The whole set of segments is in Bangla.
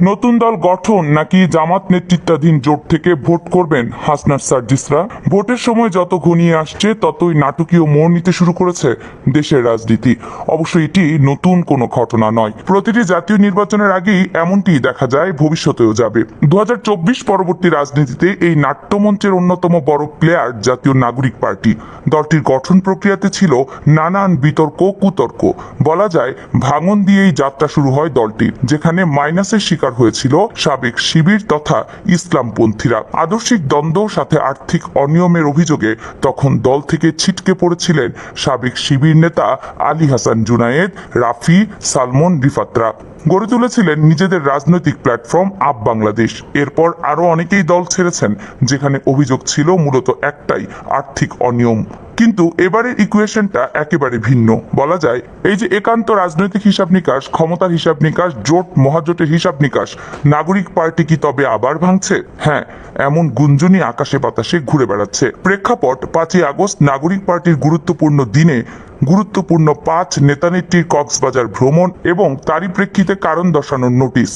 নতুন দল গঠন নাকি জামাত নেতৃত্বাধীন জোট থেকে ভোট করবেন হাসনার সার্জিসরা? ভোটের সময় যত ঘনিয়ে আসছে, ততই নাটকীয় মোড় নিতে শুরু করেছে দেশের রাজনীতি। অবশ্য এটি নতুন কোনো ঘটনা নয়। প্রতিটি জাতীয় নির্বাচনের আগেই এমনটি দেখা যায়, ভবিষ্যতেও যাবে। দু হাজার চব্বিশ পরবর্তী রাজনীতিতে এই নাট্যমঞ্চের অন্যতম বড় প্লেয়ার জাতীয় নাগরিক পার্টি। দলটির গঠন প্রক্রিয়াতে ছিল নানান বিতর্ক, কুতর্ক। বলা যায়, ভাঙন দিয়েই যাত্রা শুরু হয় দলটির, যেখানে মাইনাসের শিকার হয়েছিল সাবেক শিবির তথা ইসলামপন্থীরা। আদর্শিক দ্বন্দ্ব সাথে আর্থিক অনিয়মের অভিযোগে তখন দল থেকে ছিটকে পড়েছিলেন সাবেক শিবির নেতা আলী হাসান জুনায়েদ, রাফি, সালমন, রিফাতরা। গড়ে তুলেছিলেন নিজেদের রাজনৈতিক প্ল্যাটফর্ম আপ বাংলাদেশ। এরপর আরও অনেকেই দল ছেড়েছেন, যেখানে অভিযোগ ছিল মূলত একটাই, আর্থিক অনিয়ম। কিন্তু এবারের ইকুয়েশনটা একেবারে ভিন্ন। বলা যায়, এই যে একান্ত রাজনৈতিক হিসাব নিকাশ, ক্ষমতার হিসাব নিকাশ, জোট, মহাজোটের হিসাব নিকাশ, নাগরিক পার্টি কি তবে আবার ভাঙছে? হ্যাঁ এমন গুঞ্জনই আকাশে বাতাসে ঘুরে বেড়াচ্ছে। প্রেক্ষাপট, পাঁচই আগস্ট, নাগরিক পার্টির গুরুত্বপূর্ণ দিনে গুরুত্বপূর্ণ পাঁচ নেতানেত্রীর কক্সবাজার ভ্রমণ এবং তারই প্রেক্ষিতে কারণ দর্শানোর নোটিশ।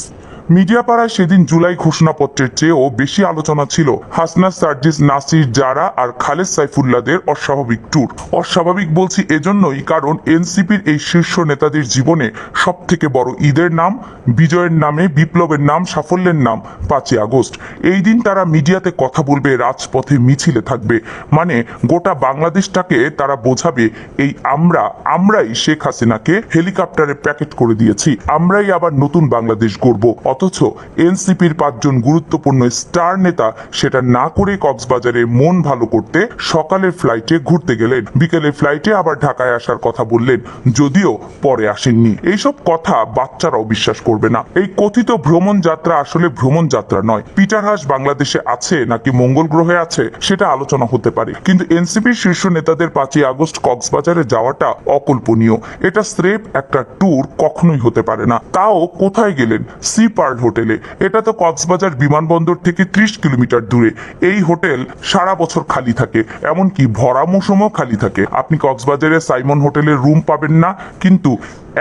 মিডিয়া পাড়ায় সেদিন জুলাই ঘোষণাপত্রের চেয়েও বেশি আলোচনা ছিল হাসনা সার্জিস, নাসির জারা আর খালেদ সাইফুল্লাদের অস্বাভাবিক ট্যুর। অস্বাভাবিক বলছি এজন্যই কারণ এনসিপির এই শীর্ষ নেতাদের জীবনে সব থেকে বড় ঈদের নাম, বিজয়ের নামে, বিপ্লবের নাম, সাফল্যের নাম পাঁচই আগস্ট। এই দিন তারা মিডিয়াতে কথা বলবে, রাজপথে মিছিলে থাকবে। মানে গোটা বাংলাদেশটাকে তারা বোঝাবে, এই আমরা, আমরাই শেখ হাসিনাকে হেলিকপ্টারে প্যাকেট করে দিয়েছি, আমরাই আবার নতুন বাংলাদেশ গড়ব। অথচ এনসিপির পাঁচজন গুরুত্বপূর্ণ স্টার নেতা সেটা না করে কক্সবাজারে মন ভালো করতে সকালের ফ্লাইটে ঘুরতে গেলেন। বিকেলের ফ্লাইটে আবার ঢাকায় আসার কথা বললেন, যদিও পরে আসেননি। এইসব কথা বাচ্চারাও বিশ্বাস করবে না। এই কথিত ভ্রমণ যাত্রা আসলে ভ্রমণ যাত্রা নয়। পিটার হাস বাংলাদেশে আছে নাকি মঙ্গল গ্রহে আছে, সেটা আলোচনা হতে পারে। কিন্তু এনসিপির শীর্ষ নেতাদের পাঁচই আগস্ট কক্সবাজারে যাওয়াটা অকল্পনীয়। এটা স্রেফ একটা ট্যুর কখনোই হতে পারে না। তাও কোথায় গেলেন? সি পার্ল হোটেলে। এটা তো কক্সবাজার বিমানবন্দর থেকে ত্রিশ কিলোমিটার দূরে। এই হোটেল সারা বছর খালি থাকে, এমনকি ভরা মৌসুমও খালি থাকে। আপনি কক্সবাজারে সাইমন হোটেলের রুম পাবেন না, কিন্তু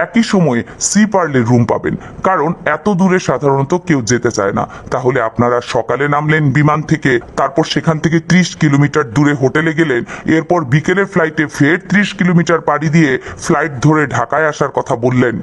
একই সময়ে সি পার্লের রুম পাবেন। কারণ এত দূরে সাধারণত কেউ যেতে চায় না। তাহলে আপনারা সকালে নামলেন বিমান থেকে, তারপর সেখান থেকে ত্রিশ কিলোমিটার দূরে হোটেলে গেলেন, এরপর বিকেলের ফ্লাইটে ফের ত্রিশ কিলোমিটার পাড়ি দিয়ে ফ্লাইট ধরে ঢাকায় আসার কথা বললেন।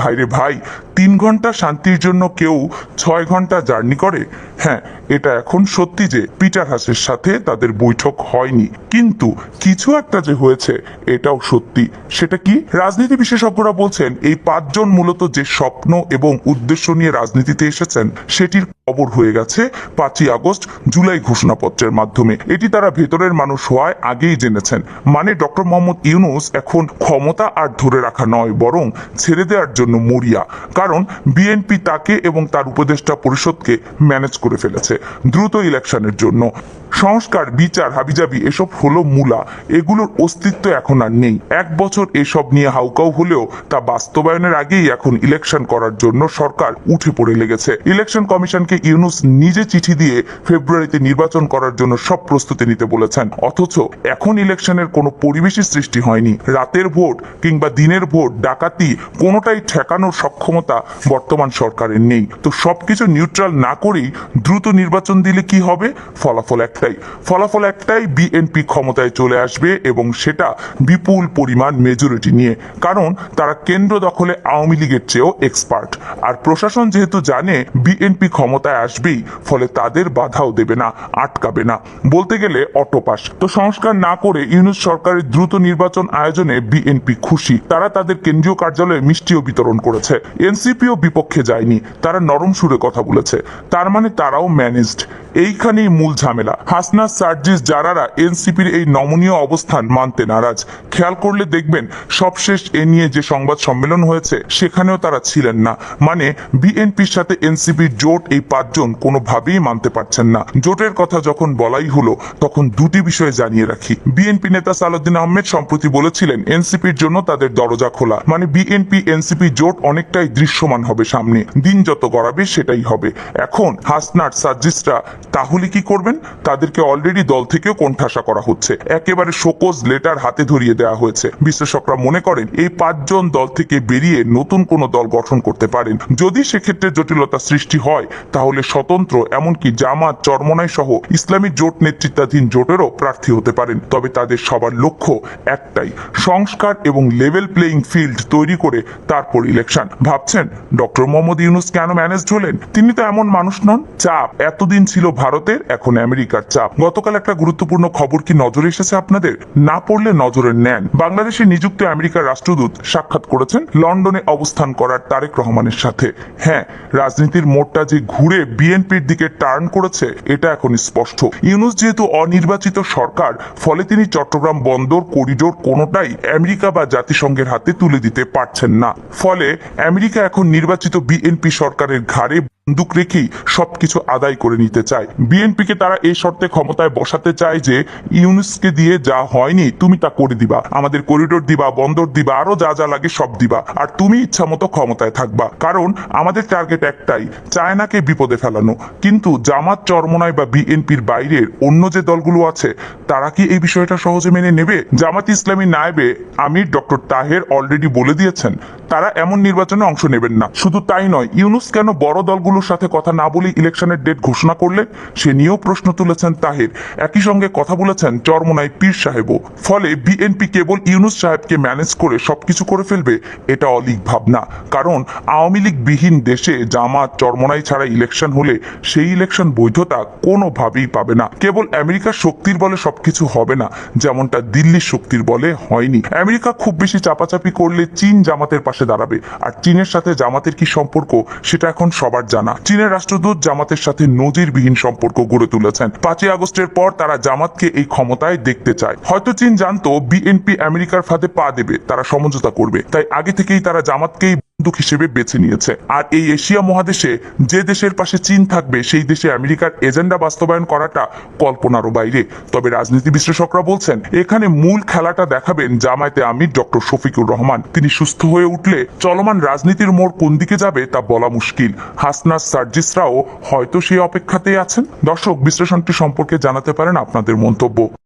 ভাইরে ভাই তিন ঘণ্টা শান্তির জন্য কেউ ছয় ঘণ্টা জার্নি করে? হ্যাঁ এটা এখন সত্যি যে পিটার হাসের সাথে তাদের বৈঠক হয়নি। কিন্তু কিছু একটা যে হয়েছে, এটাও সত্যি। সেটা কি? রাজনীতি বিশেষজ্ঞরা বলছেন, এই পাঁচজন মূলত যে স্বপ্ন এবং উদ্দেশ্য নিয়ে রাজনীতিতে এসেছেন, সেটির খবর হয়ে গেছে পাঁচই আগস্ট জুলাই ঘোষণাপত্রের মাধ্যমে। এটি তারা ভেতরের মানুষ হওয়ায় আগেই জেনেছেন। মানে ডক্টর মোহাম্মদ ইউনুস এখন ক্ষমতা আর ধরে রাখা নয়, বরং ছেড়ে দেওয়ার জন্য মরিয়া। কারণ বিএনপি তাকে এবং তার উপদেষ্টা পরিষদকে ম্যানেজ করে ফেলেছে দ্রুত ইলেকশনের জন্য। সংস্কার, বিচার, হাবিজাবি এসব হলো মূলা। এগুলোর অস্তিত্ব এখন আর নেই। এক বছর এসব নিয়ে হাউকাউ হলেও তা বাস্তবায়নের আগেই এখন ইলেকশন করার জন্য সরকার উঠে পড়ে লেগেছে। ইলেকশন কমিশনকে ইউনুস নিজে চিঠি দিয়ে ফেব্রুয়ারিতে নির্বাচন করার জন্য সব প্রস্তুতি নিতে বলেছেন। অথচ এখন ইলেকশনের কোনো পরিবেশই সৃষ্টি হয়নি। রাতের ভোট কিংবা দিনের ভোট, ডাকাতি কোনোটাই ঠেকানোর সক্ষমতা বর্তমান সরকারের নেই। তো সবকিছু নিউট্রাল না করেই দ্রুত নির্বাচন দিলে কি হবে? ফলাফল একটাই। ফলাফল একটাই বিএনপি ক্ষমতায় চলে আসবে এবং সেটা বিপুল পরিমাণ মেজরিটি নিয়ে। কারণ তারা কেন্দ্র দখলে আওয়ামী লীগের চেয়েও এক্সপার্ট আর প্রশাসন যেহেতু জানে বিএনপি ক্ষমতায় আসবেই, ফলে তাদের বাধাও দেবে না, আটকাবে না। বলতে গেলে অটোপাস তো সংস্কার না করে ইউনুস সরকারের দ্রুত নির্বাচন আয়োজনে বিএনপি খুশি। তারা তাদের কেন্দ্রীয় কার্যালয়ে মিষ্টিও বিতরণ করেছে। এনসিপিও বিপক্ষে যায়নি। তারা নরম সুরে কথা বলেছে। তার মানে তারাও ম্যানেজড এইখানেই মূল ঝামেলা। হাসনা সার্জিস, জারারা এনসিপির এই নমনীয় অবস্থান মানতে নারাজ। খেয়াল করলে দেখবেন, সবশেষ এ নিয়ে যে সংবাদ সম্মেলন হয়েছে, সেখানেও তারা ছিলেন না। মানে বিএনপির সাথে এনসিপির জোট এই পাঁচজন কোনোভাবেই মানতে পারছেন না। জোটের কথা যখন বলাই হলো, তখন দুটি বিষয় জানিয়ে রাখি। বিএনপি নেতা সালাউদ্দিন আহমেদ সম্প্রতি বলেছিলেন, এনসিপির জন্য তাদের দরজা খোলা। মানে বিএনপি, এনসিপি জোট অনেকটাই দৃশ্যমান হবে সামনে। দিন যত গড়াবে সেটাই হবে। এখন হাসনার সার্জিসরা তাহলে কি করবেন? তাদেরকে অলরেডি দল থেকেও কোণঠাসা করা হচ্ছে। একেবারে শোকজ লেটার হাতে ধরিয়ে দেওয়া হয়েছে। বিশ্লেষকরা মনে করেন, এই পাঁচজন দল থেকে বেরিয়ে নতুন কোনো দল গঠন করতে পারেন। যদি সেক্ষেত্রে জটিলতা সৃষ্টি হয়, তাহলে স্বতন্ত্র, এমনকি জামাত, চরমনাই সহ ইসলামী জোট নেতৃত্বাধীন জোটেরও প্রার্থী হতে পারেন। তবে তাদের সবার লক্ষ্য একটাই, সংস্কার এবং লেভেল প্লেইং ফিল্ড তৈরি করে তারপর ইলেকশন ভাবছেন, ডক্টর মোহাম্মদ ইউনুস কেন ম্যানেজড হলেন? তিনি তো এমন মানুষ নন। চাপ, এতদিন ছিল ভারতের, এখন আমেরিকার চাপ। গতকাল একটা গুরুত্বপূর্ণ খবর কি নজরে এসেছে আপনাদের? না পড়লে নজরে নেন বাংলাদেশে নিযুক্ত আমেরিকার রাষ্ট্রদূত সাক্ষাৎ করেছেন লন্ডনে অবস্থান করার তারেক রহমানের সাথে। হ্যাঁ রাজনীতির মোড়টা যে ঘুরে বিএনপির দিকে টার্ন করেছে, এটা এখন স্পষ্ট। ইউনুস যেহেতু অনির্বাচিত সরকার, ফলে তিনি চট্টগ্রাম বন্দর, করিডোর কোনোটাই আমেরিকা বা জাতিসংঘের হাতে তুলে দিতে পারছেন না। ফলে আমেরিকা এখন নির্বাচিত বিএনপি সরকারের ঘাড়ে বন্দুক রেখেই সবকিছু আদায় করে নিতে চায়। বিএনপিকে তারা এই শর্তে ক্ষমতায় বসাতে চায় যে, ইউনুসকে দিয়ে যা হয়নি তুমি তা করে দিবা। আমাদের করিডোর দিবা, বন্দর দিবা, আরও যা যা লাগে সব দিবা। আর তুমি ইচ্ছা মতো ক্ষমতায় থাকবা। কারণ আমাদের টার্গেট একটাই, চায়নাকে বিপদে ফেলানো। কিন্তু জামাত চরমনায় বা বিএনপির বাইরের অন্য যে দলগুলো আছে, তারা কি এই বিষয়টা সহজে মেনে নেবে? জামাত ইসলামী নায়েবে আমির ডক্টর তাহের অলরেডি বলে দিয়েছেন, তারা এমন নির্বাচনে অংশ নেবেন না। শুধু তাই নয়, ইউনুস কেন বড় দলগুলোর সাথে কথা না বলে ইলেকশনের ডেট ঘোষণা করলেন সে নিয়েও প্রশ্ন তুলেছেন তাহের। একই সঙ্গে কথা বলেছেন চরমনাই পীর সাহেবও। ফলে বিএনপি কেবল ইউনুস সাহেবকে ম্যানেজ করে সবকিছু করে ফেলবে, এটা অলিক ভাবনা। কারণ আওয়ামী লীগ বিহীন দেশে জামাত চরমনাই ছাড়া ইলেকশন হলে সেই ইলেকশন বৈধতা কোনোভাবেই পাবে না। কেবল আমেরিকার শক্তির বলে সবকিছু হবে না, যেমনটা দিল্লির শক্তির বলে হয়নি। আমেরিকা খুব বেশি চাপাচাপি করলে চীন জামাতের পাশে দাঁড়াবে। আর চীনের সাথে জামাতের কি সম্পর্ক, সেটা এখন সবার জানা। চীনের রাষ্ট্রদূত জামাতের সাথে নজিরবিহীন সম্পর্ক গড়ে তুলেছেন। পাঁচই আগস্টের পর তারা জামাতকে এই ক্ষমতায় দেখতে চায়। হয়তো চীন জানতো, বিএনপি আমেরিকার ফাঁদে পা দেবে, তারা সমঝোতা করবে। তাই আগে থেকেই তারা জামাতকেই বন্দুক হিসেবে বেছে নিয়েছে। আর এই এশিয়া মহাদেশে যে দেশের পাশে চীন থাকবে, সেই দেশে আমেরিকার এজেন্ডা বাস্তবায়ন করাটা কল্পনারও বাইরে। তবে রাজনীতি বিশ্লেষকরা বলছেন, এখানে মূল খেলাটা দেখাবেন জামায়াতে আমির ডক্টর শফিকুর রহমান। তিনি সুস্থ হয়ে উঠলে চলমান রাজনীতির মোড় কোন দিকে যাবে তা বলা মুশকিল। হাসনাস সার্জিসরাও হয়তো সেই অপেক্ষাতেই আছেন। দর্শক, বিশ্লেষণটি সম্পর্কে জানাতে পারেন আপনাদের মন্তব্য।